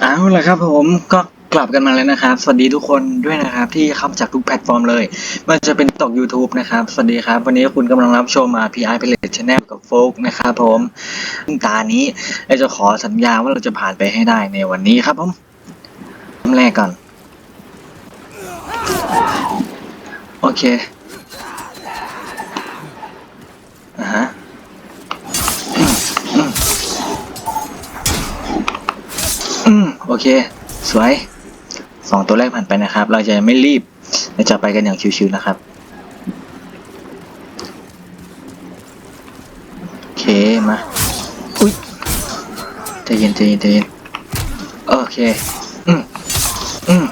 เอาละครับผมก็กลับกันมาแล้วนะครับ สวัสดีทุกคนด้วยนะครับ ที่เข้ามาจากทุกแพลตฟอร์มเลยมันจะเป็นตอก YouTube นะครับ สวัสดีครับ วันนี้คุณกำลังรับชมมา PI Play Channel กับโฟกนะครับผมซึ่งตานี้เราจะขอสัญญาว่าเราจะผ่านไปให้ได้ในวันนี้ครับผมเริ่มแรกก่อน โอเคอ่าฮะ อืม โอเค สวยสองตัวแรกผ่านไปนะครับ เราจะไม่รีบเราจะไปกันอย่างชิวๆนะครับ โอเค มา อุ้ยใจเย็นใจเย็นใจเย็นโอเค อืมอืม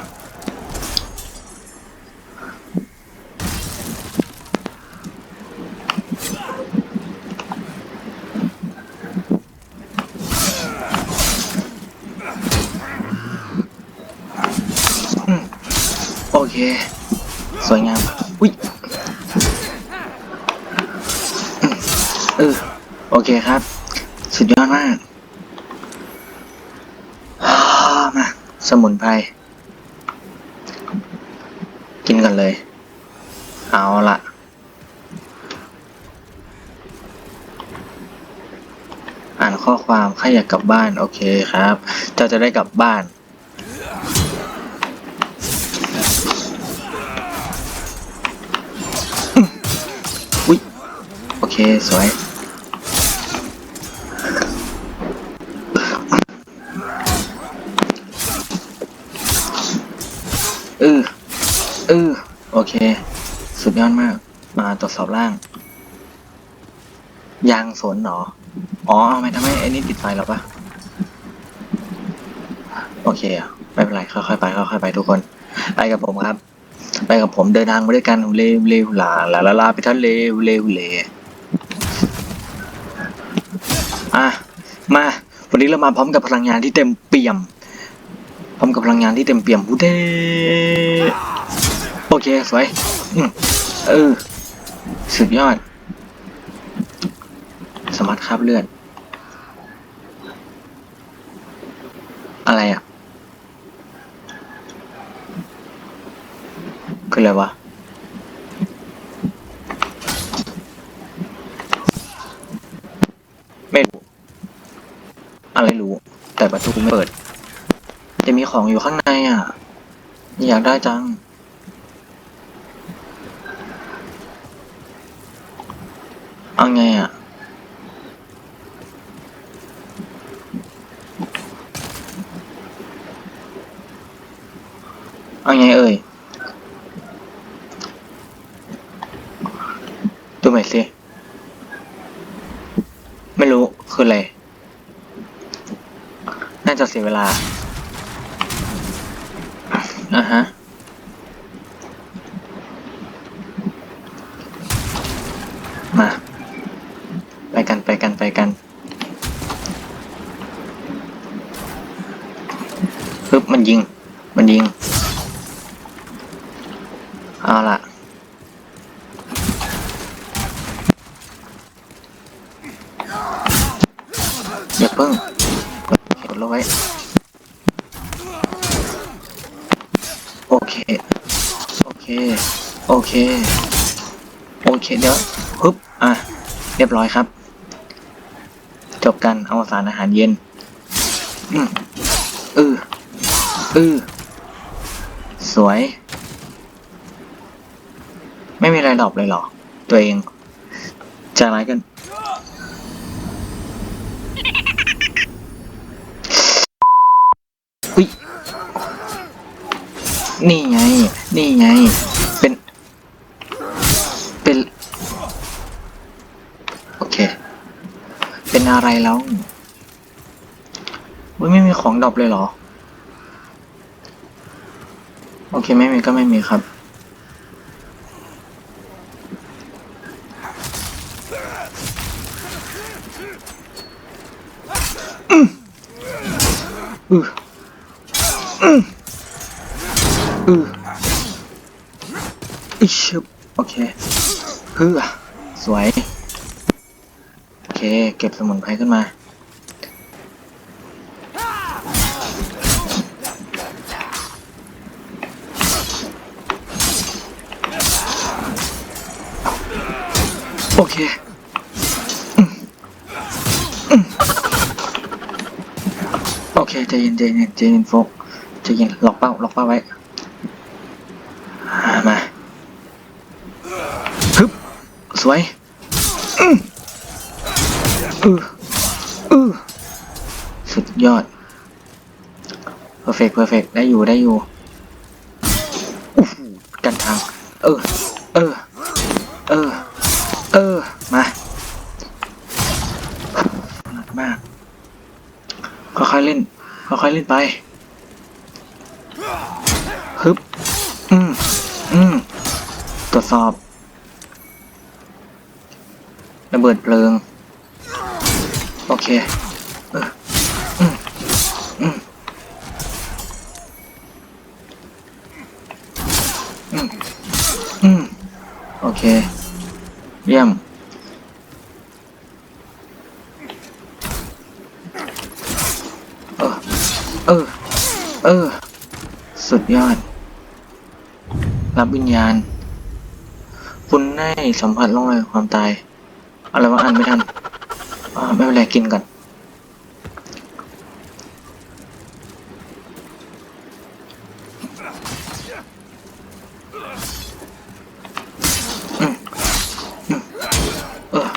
เค สวยงาม อุ้ยเออโอเคครับ สุดยอดมากอ่ามา สมุนไพร กินกันเลย เอาละอ่านข้อความใครอยากกลับบ้าน โอเคครับ เจ้าจะได้กลับบ้าน เค สวยเออเออโอเค สุดยอดมาก มาตรวจสอบร่าง ยางสนหรอ อ๋อ เอาไมทำไมไอ้นี่ติดไฟหรอปะโอเคอะไม่เป็นไร ค่อยๆไป ค่อยๆไปทุกคน ไปกับผมครับ ไปกับผมเดินทางมาด้วยกัน เลวเลวลาลาลาลาไปท่านเลวเลวเล อะมา วันนี้เรามาพร้อมกับพลังงานที่เต็มเปี่ยม พร้อมกับพลังงานที่เต็มเปี่ยมหูเดโอเคสวยอืมเออสุดยอด สมัครคราบเลือด อะไรอะคืออะไรวะ ไม่รู้ อะไรรู้ แต่ประตูไม่เปิด จะมีของอยู่ข้างในอะ อยากได้จัง เอาไงอะ เอาไงเอ่ย ดูใหม่สิ ไม่รู้ คืออะไร น่า จะเสียเวลาอ่าฮะ มา ไปกันไปกันไปกันปึ๊บมันยิง มันยิง เอาล่ะ อย่าเพิ่งกดกดลงไว้ โอเค โอเค โอเคโอเค เดี๋ยวปึ๊บ อะ เรียบร้อยครับ จบกันเอาสารอาหารเย็น อืมเออเออสวย ไม่มีอะไรดรอปเลยเหรอ ตัวเองจะอะไรกันอุ้ยนี่ไง นี่ไง เป็น เป็น โอเค เป็น อะไรแล้วอุ้ยไม่มีของดรอปเลยเหรอ โอเคไม่มีก็ไม่มีครับ อืมอืออืออิชบโอเคเพื่อสวย เก็บสมุนไพรขึ้นมา โอเคโอเคใจเย็นใจเย็นใจเย็นโฟกใจเย็นล็อกเป้าล็อกเป้าไว้มาฮึบสวย อืออือสุดยอด perfect perfect ได้อยู่ได้อยู่กันทาง เออ เออ เออ เออ มาหนักมาก ค่อยๆเล่น ค่อยๆเล่นไป ฮึบ อืม อืม ตรวจสอบ ระเบิดเพลิง เคเอออืมอืมอืมอืมโอเค เยี่ยม เออ เออ เออ สุดยอด รับวิญญาณ คุณได้สัมผัสร่องรอยความตาย อะไรวะอ่านไม่ทันอ่าไม่เป็นไร กินก่อน อืมอืมเออ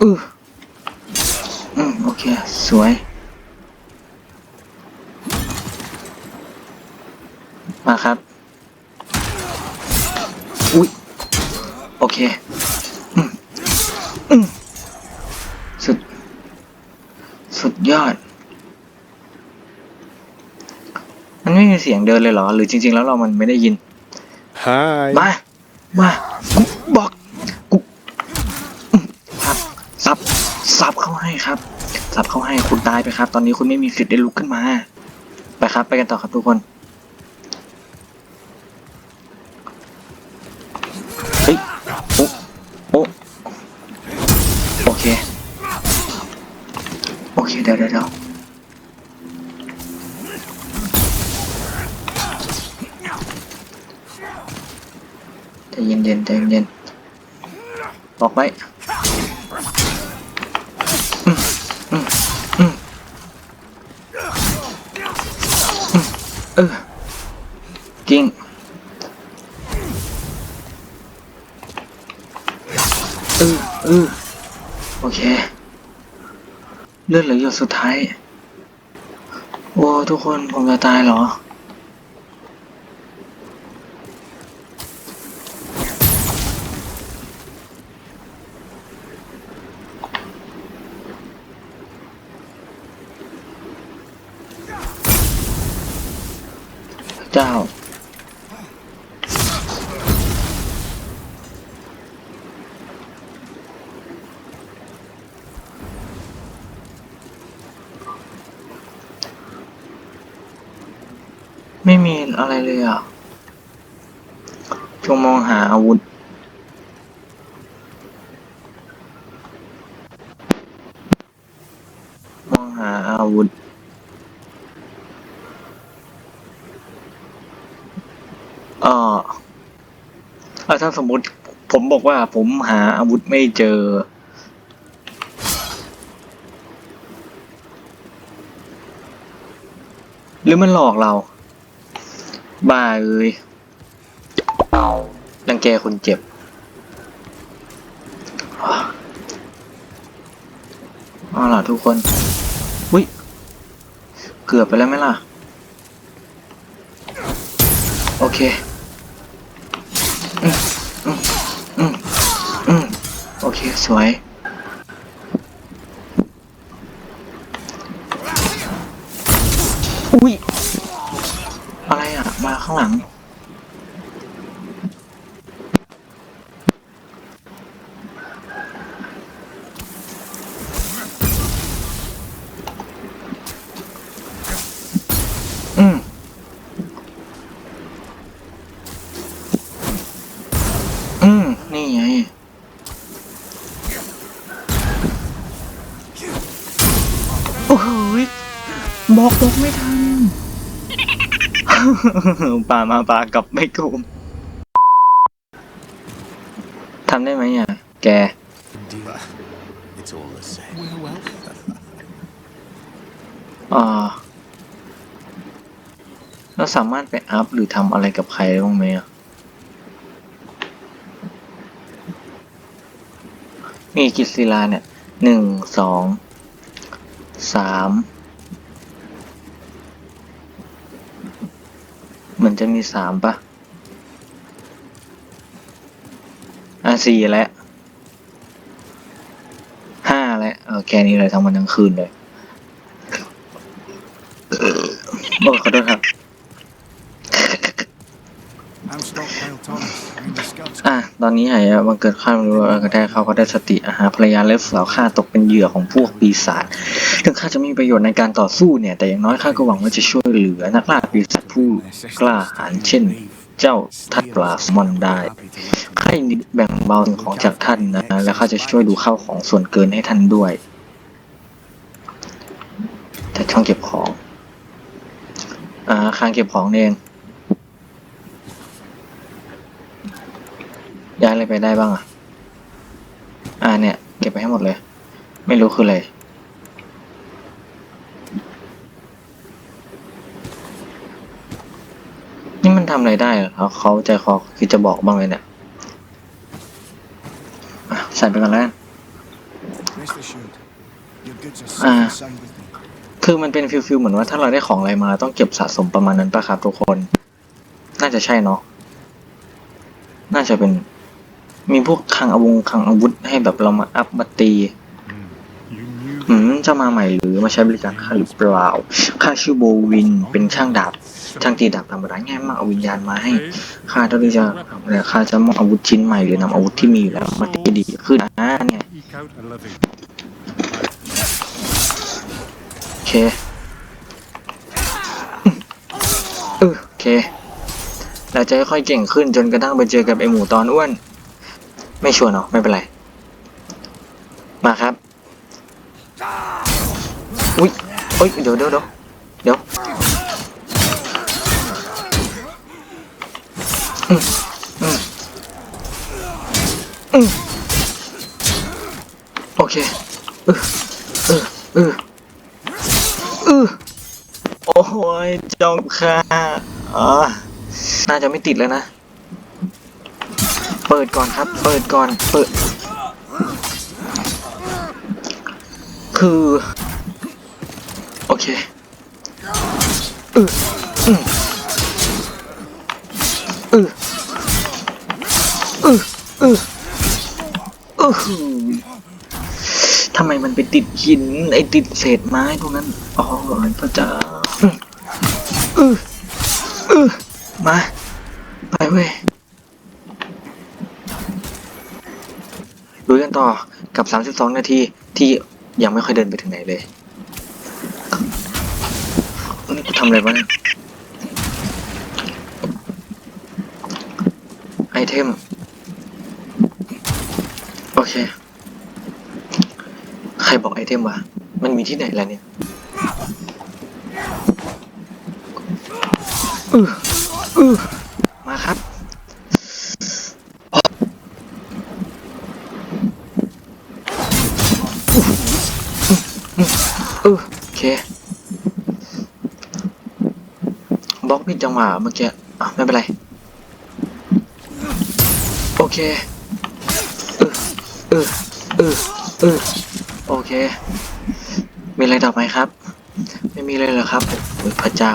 อืออโอเค สวย มาครับ อุ้ย โอเค อืม อืม สุด สุดยอด มันไม่มี เสียงเดินเลยเหรอ หรือจริง ๆ แล้วเรามันไม่ได้ยิน Hi. มา มากูบอกกูอืมครับ สับ สับเข้าให้ครับ สับเข้าให้คุณตายไปครับ ตอนนี้คุณไม่มีสิทธิ์ได้ลุกขึ้นมา ไปครับ ไปกันต่อครับทุกคน เฮ้ย โอ้โอ้โอเค โอเค เดี๋ยวเดี๋ยวเดี๋ยวใจเย็นเย็นๆใจเย็นๆบอกไว้อืมอืมอืมอืมเออกิ้งเออเออโอเค เลือดเหลือหยด สุดท้ายโอ้ทุกคนผมจะตายเหรอ เจ้า ไม่มีอะไรเลยอะ จงมองหาอาวุธ มองหาอาวุธ เออเออถ้าสมมติผมบอกว่าผมหาอาวุธไม่เจอ หรือมันหลอกเรา บ้าเอ้ยรังแกคนเจ็บ เอาล่ะทุกคน อุ้ย เกือบไปแล้วไหมล่ะ โอเคอืมอืมอืมอืมโอเค สวย ป่ามาป่ากลับไม่กลุ่มทำได้ไหมเนี่ยแก อ่าเราสามารถไปอัพหรือทำอะไรกับใครได้บ้างไหมอะ มีกิจศิลาเนี่ยหนึ่งสองสาม เหมือนจะมีสามปะอะสี่แล้วห้าแล้วเออแค่นี้เลยทั้งวันทั้งคืนเลยโอ้ขอโทษครับ อะ ตอนนี้หายอะมันเกิดข้ามรู้ว่าก็ได้เขาก็ได้สติอาหาภรรยาและสาวข้าตกเป็นเหยื่อของพวกปีศาจถึงข้าจะไม่มีประโยชน์ในการต่อสู้เนี่ย แต่อย่างน้อยข้าก็หวังว่าจะช่วยเหลือนักล่าปีศาจ ผู้กล้าหาญเช่น เจ้าทัดปลาสมอนได้ข้ายินดีแบ่งเบาสิ่งของจากท่านนะ และข้าจะช่วยดูข้าวของส่วนเกินให้ท่านด้วยแต่ช่องเก็บของ อ่าคางเก็บของเองย้ายอะไรไปได้บ้างอะ อ่าเนี่ย เก็บไปให้หมดเลย ไม่รู้คืออะไร นี่มันทำ อะไรได้เหรอเขาเขาใจคอคือจะบอกบ้างเลยเนี่ยอะใส่ไปก่อนแล้วกัน Rest assured, your goods are safe Ah. and sound with me. คือมันเป็นฟิลฟิลเหมือนว่าถ้าเราได้ของอะไรมาต้องเก็บสะสมประมาณนั้นปะครับทุกคน น่าจะใช่เนาะน่าจะเป็น มีพวกคลังอาวงคลังอาวุธให้แบบเรามาอัพมาตี You knew อืมจะมาใหม่หรือือมาใช้บริการข้าหรือเปล่าข้าชื่อโบวินเป็นช่างดาบช่างตีดาบธรรมดาง่ายมากเอาวิญญาณมาให้ข้าเท่าที่จะเนี่ยข้าจะมอบอาวุธชิ้นใหม่หรือนำอาวุธที่มีอยู่แล้วมาตีดีขึ้นอ่าเนี่ยโอเคเออโอเคเราจะค่อยๆเก่งขึ้นจนกระทั่งไปเจอกับไอหมูตอนอ้วน ไม่ชวร์เนาะไม่เป็นไร มาครับ อุ้ยเอ้ยเดี๋ยวเดี๋ยวเดี๋ยวเดี๋ยวอืมอืมอืมโอเคเออเออเออเออโอ้ยจ้าค่ะอ๋อน่าจะไม่ติดแล้วนะ เปิดก่อนครับ เปิดก่อน เปิด คือเค อืออืมอืออืออืออืออทำไมมันไปติดหินไอติดเศษไม้พวกนั้นอ๋อพระเจ้าอืออืออือมาไปเว้ยลุยกันต่อกับ 32 นาทีที่ยังไม่ค่อยเดินไปถึงไหนเลยนี่กู ทำอะไรบ้างไอเทม โอเค ใครบอกไอเทมวะ มันมีที่ไหนล่ะเนี่ยอืออือมาครับ เออโอเค บล็อกผิดจัง หวะเมื่อกี้อะไม่เป็นไร โอเคเออเออเออเออโอเค มีอะไรต่อไหมครับ ไม่มีเลยเหรอครับโอ้ยพระเจ้า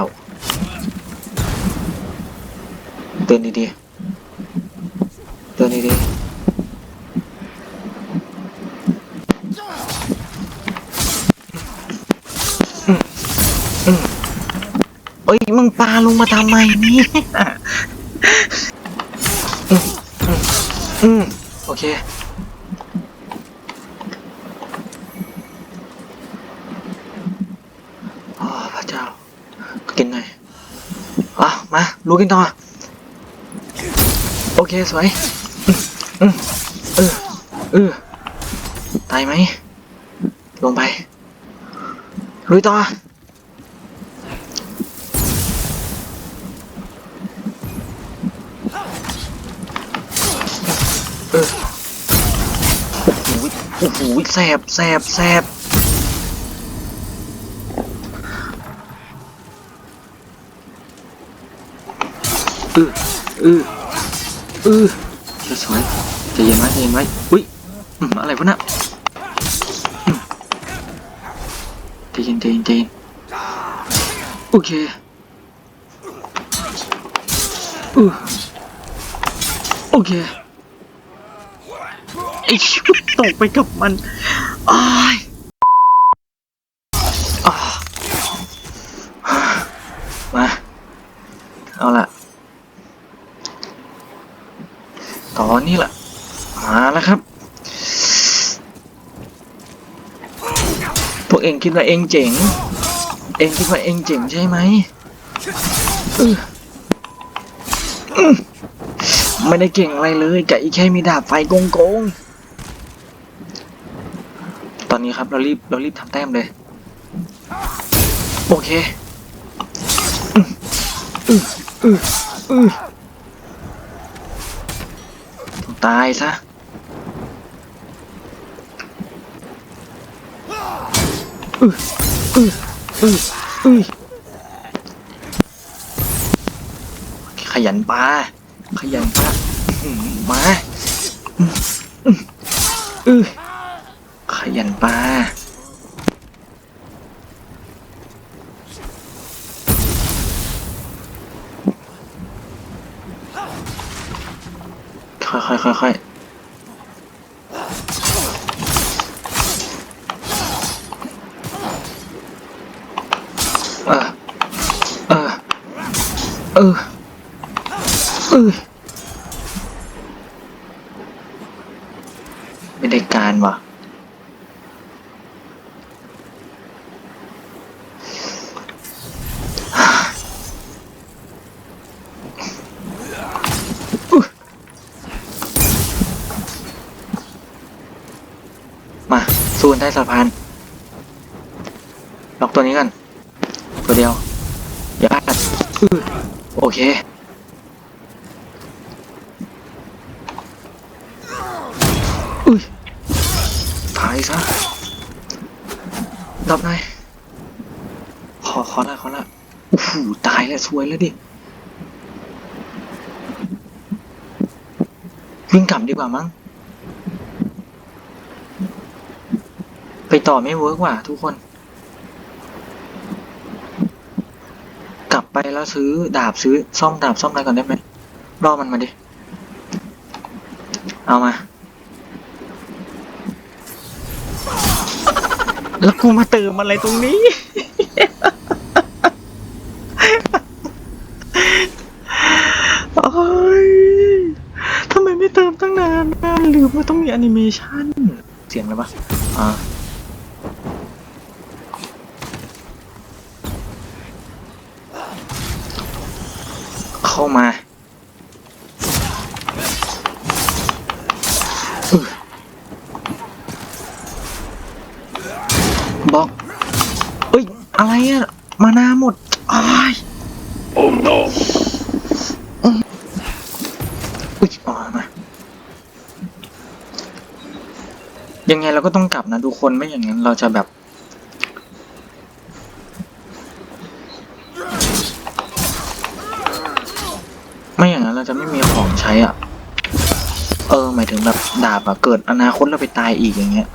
เตือนดีๆเตือนดีๆ เอ้ย มึงปาลงมาทำไมนี่อืมโอเค โอ้พระเจ้า กินหน่อยอะมาลุกกันต่อ โอเค สวยอืมอืมเออเออตายไหม ลงไปลุยต่อ โอ้โหแสบแสบแสบอืออืออือสวยๆจะเย็นไหมจเย็นไหมอุ้ยอะไรวะน่ะจเย็นจเย็นจเย็นโอเคอือโอเคไอ้ ตกไปกับมันอ้ายมา เอาละตอนนี้แหละมาแล้วครับ พวกเองคิดว่าเองเจ๋ง เองคิดว่าเองเจ๋งใช่ไหมอือไม่ได้เก่งอะไรเลยกับอีแค่มีดาบไฟโกงโกง ตอนนี้ครับเรารีบเรารีบทำแต้มเลย โอเคอืออืออือต้องตายซะอืออืออืออือขยันปลาขยันปลามาอืออ ยันปลาค่อยค่อยค่อยค่อเออเออเออเออไม่ได้การว่ะ มาสู้กัน ใต้สะพานล็อกตัวนี้กันตัวเดียวอย่าพลาดโอเคอุ้ยตายซะดับหน่อยขอขอละขอละโอ้โหตายแล้วสวยแล้วดิวิ่งกลับดีกว่ามั้ง ไปต่อไม่เวิร์กว่ะทุกคน กลับไปแล้วซื้อดาบซื้อซ่อมดาบซ่อมอะไรก่อนได้ไหมรอมันมาดิ เอามา แล้วกูมาเติมอะไรตรงนี้ โอ้ยทำไมไม่เติมตั้งนานนะลืมว่าต้องมีแอนิเมชันเสียงอะไรปะอ่า เข้ามาอึบอกเอ้ยอะไรอะมานาหมดอ้ายโอ้ no อุ้ยอ๋อมายังไงเราก็ต้องกลับนะทุกคนไม่อย่างนั้นเราจะแบบไม่อย่างนั้นเราจะไม่มีของใช้อะ เออ หมายถึงแบบดาบอะเกิดอนาคตเราไปตายอีกอย่างเงี้ย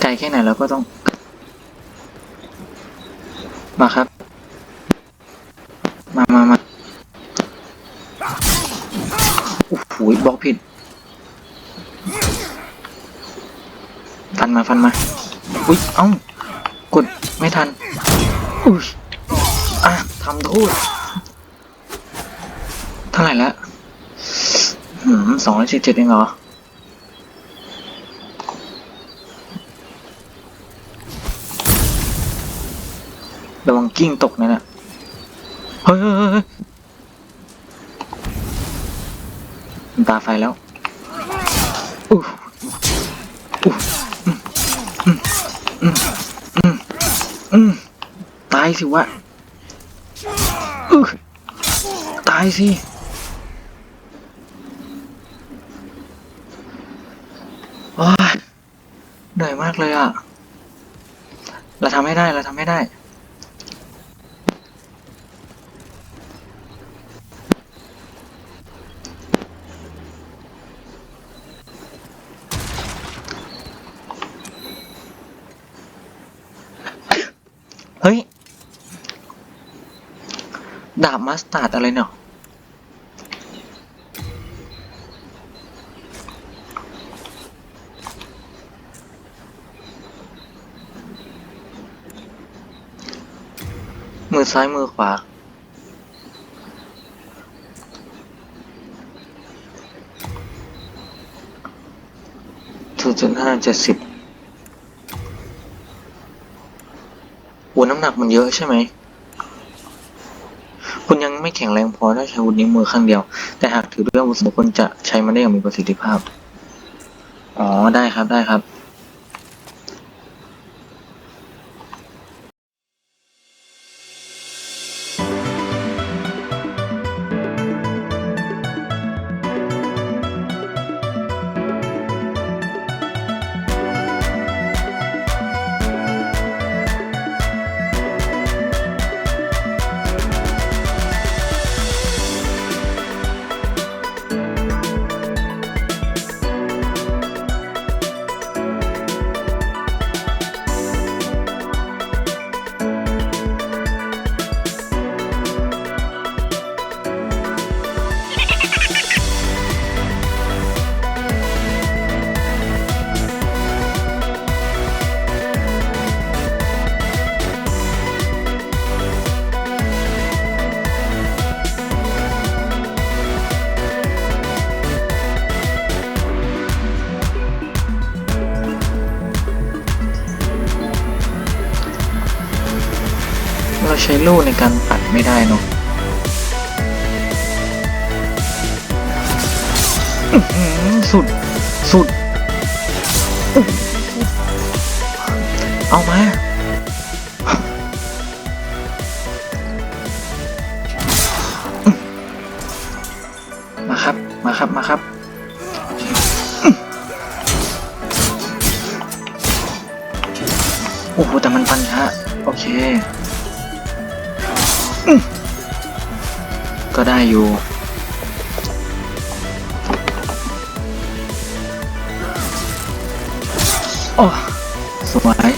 ไกลแค่ไหนเราก็ต้อง มาครับ มามามาโอ้โหบล็อกผิด ฟันมาฟันมา อุ้ย เอ้า กดไม่ทัน อุ้ย อะทำโทษเท่าไหร่แล้วหืมสองร้อยสิบเจ็ดเองเหรอ ระวังกิ้งตกนะน่ะเฮ้ยเฮ้ยเฮ้ยเฮ้ยตาไฟแล้วอู้อู้อืมอืมอืมอืมตายสิวะอื้ตายสิโอ้ยเหนื่อยมากเลยอะ เราทำให้ได้ เราทำให้ได้ ดาบมั สตาร์ดอะไรเนาะมือซ้ายมือขวาศูนย์จุดห้าเจ็ดสิบโอ้น้ำหนักมันเยอะใช่ไหม คุณยังไม่แข็งแรงพอถ้าใช้อาวุธนิ้วมือข้างเดียว แต่หากถือด้วยอาวุธสองคนจะใช้มันได้อย่างมีประสิทธิภาพ อ๋อ ได้ครับ ได้ครับ เราใช้ลูกในการปัดไม่ได้เนอะสุด สุด เอามา มาครับ มาครับ มาครับอื้อโอ้โหแต่มันปันช้าโอเค ก็ได้อยู่ โอ้ สวย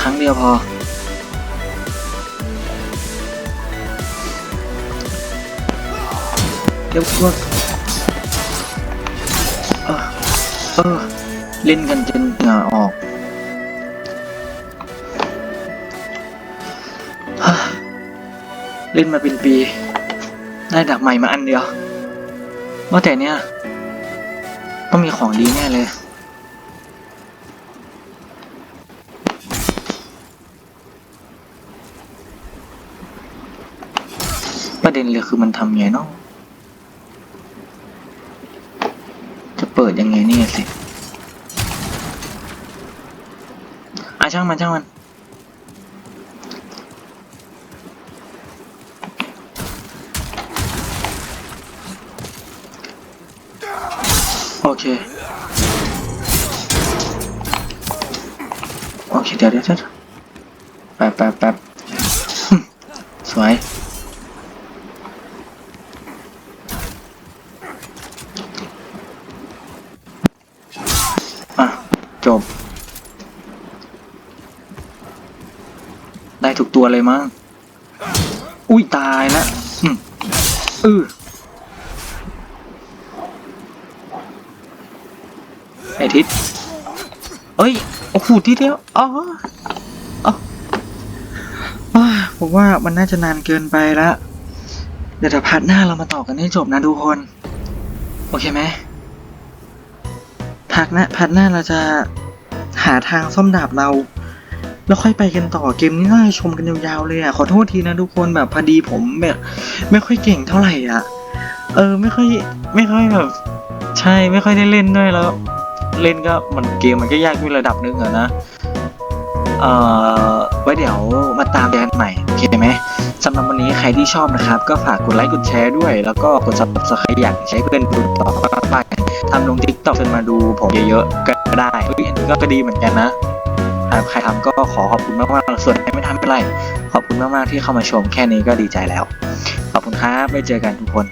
ครั้งเดียวพอเดี๋ยวพวกเออเออเล่นกันจนเหงื่อออก เล่นมาเป็นปี ได้ดาบใหม่มาอันเดียว ว่าแต่เนี้ยต้องมีของดีแน่เลย ประเด็นเลยคือมันทำไงเนาะจะเปิดยังไงเนี่ยสิ อะช่างมันช่างมัน เคโอเคเดี๋ยวเดี๋ยวเดี๋ยวแป๊บแป๊บแป๊บสวยอะจบ ได้ทุกตัวเลยมั้งอุ้ยตายแล้วอืออ ไอ ทิศเอ้ย โอ้โหทีเดียวอ๋ออ๋อผมว่ามันน่าจะนานเกินไปแล้วเดี๋ยวเดี๋ยวพาร์ทหน้าเรามาต่อกันให้จบนะทุกคน โอเคไหมพาร์ทหน้าพาร์ทหน้าเราจะหาทางซ่อมดาบเรา แล้วค่อยไปกันต่อเกมนี้น่าชมกันยาวๆเลยอะขอโทษทีนะทุกคนแบบพอดีผมแบบไม่ค่อยเก่งเท่าไหร่อะ เออไม่ค่อยไม่ค่อยแบบ ใช่ไม่ค่อยได้เล่นด้วยแล้ว เล่นก็มันเกมมันก็ยากด้วยระดับนึงอะนะ เอ่อ ไว้เดี๋ยวมาตามกันใหม่ โอเคไหมสำหรับวันนี้ใครที่ชอบนะครับ ก็ฝากกดไลค์กดแชร์ด้วย แล้วก็กด subscribe อยากใช้เพื่อนดูต่อไปทำลง TikTok จนมาดูผมเยอะๆ ก็ได้เฮ้ยอันนี้ก็ดีเหมือนกันนะใครทำก็ขอขอบคุณมากๆส่วนใครไม่ทำไม่เป็นไร ขอบคุณมากๆที่เข้ามาชมแค่นี้ก็ดีใจแล้ว ขอบคุณครับไว้เจอกันทุกคน